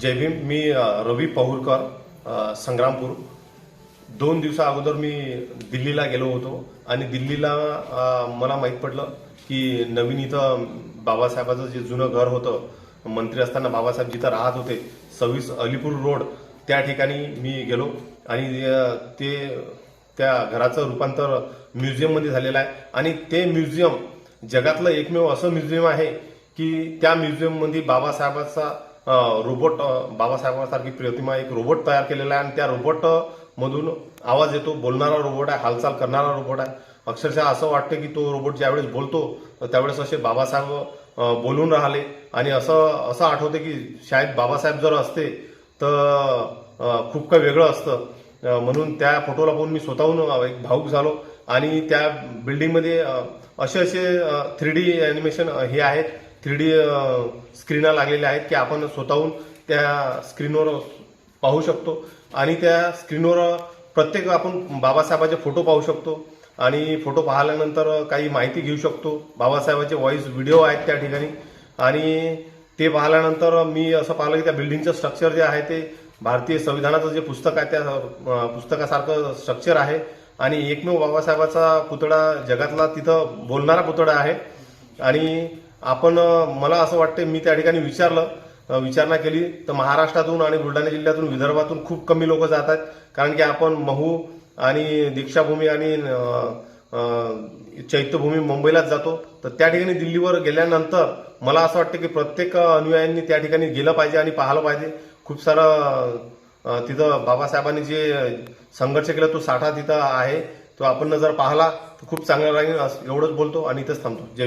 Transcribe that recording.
जय भीम. मी रवी पहुरकर संग्रामपूर. दोन दिवसा अगोदर मी दिल्लीला गेलो होतो आणि दिल्लीला मला माहीत पडलं की नवीन इथं बाबासाहेबाचं जे जुनं घर होतं मंत्री असताना बाबासाहेब जिथं राहत होते सव्वीस अलीपूर रोड त्या ठिकाणी मी गेलो. आणि ते त्या घराचं रूपांतर म्युझियममध्ये झालेलं आहे. आणि ते म्युझियम जगातलं एकमेव असं म्युझियम आहे की त्या म्युझियममध्ये बाबासाहेबाचा रोबोट बाबासाहेबांसारखी प्रतिमा एक रोबोट तयार केलेला आहे आणि त्या रोबोट मधून आवाज येतो. बोलणारा रोबोट आहे हालचाल करणारा रोबोट आहे. अक्षरशः असं वाटतं की तो रोबोट ज्यावेळेस बोलतो तर त्यावेळेस असे बाबासाहेब बोलून राहिले. आणि असं असं आठवतं की शाळेत बाबासाहेब जर असते तर खूप काही वेगळं असतं. म्हणून त्या फोटोला पाहून मी स्वतःहून एक भाऊक झालो. आणि त्या बिल्डिंगमध्ये असे असे थ्री डी ॲनिमेशन हे आहेत. थ्री डी स्क्रीना लागलेल्या आहेत की आपण स्वतःहून त्या स्क्रीनवर पाहू शकतो. आणि त्या स्क्रीनवर प्रत्येक आपण बाबासाहेबाचे फोटो पाहू शकतो. आणि फोटो पाहिल्यानंतर काही माहिती घेऊ शकतो. बाबासाहेबाचे व्हॉइस व्हिडिओ आहेत त्या ठिकाणी. आणि ते पाहिल्यानंतर मी असं पाहिलं की त्या बिल्डिंगचं स्ट्रक्चर जे आहे ते भारतीय संविधानाचं जे पुस्तक आहे त्या पुस्तकासारखं स्ट्रक्चर आहे. आणि एकमेव बाबासाहेबाचा पुतळा जगातला तिथं बोलणारा पुतळा आहे. आणि आपण मला असं वाटतं मी त्या ठिकाणी विचारलं विचारणा केली तर महाराष्ट्रातून आणि बुलढाणा जिल्ह्यातून विदर्भातून खूप कमी लोक जात आहेत. कारण की आपण महू आणि दीक्षाभूमी आणि चैत्यभूमी मुंबईलाच जातो. तर त्या ठिकाणी दिल्लीवर गेल्यानंतर मला असं वाटतं की प्रत्येक अनुयायांनी त्या ठिकाणी गेलं पाहिजे आणि पाहिलं पाहिजे. खूप सारं तिथं बाबासाहेबांनी जे संघर्ष केला तो साठा तिथं आहे. तो आपण जर पाहिला तर खूप चांगला राहील. असं- एवढंच बोलतो आणि इथंच थांबतो. जय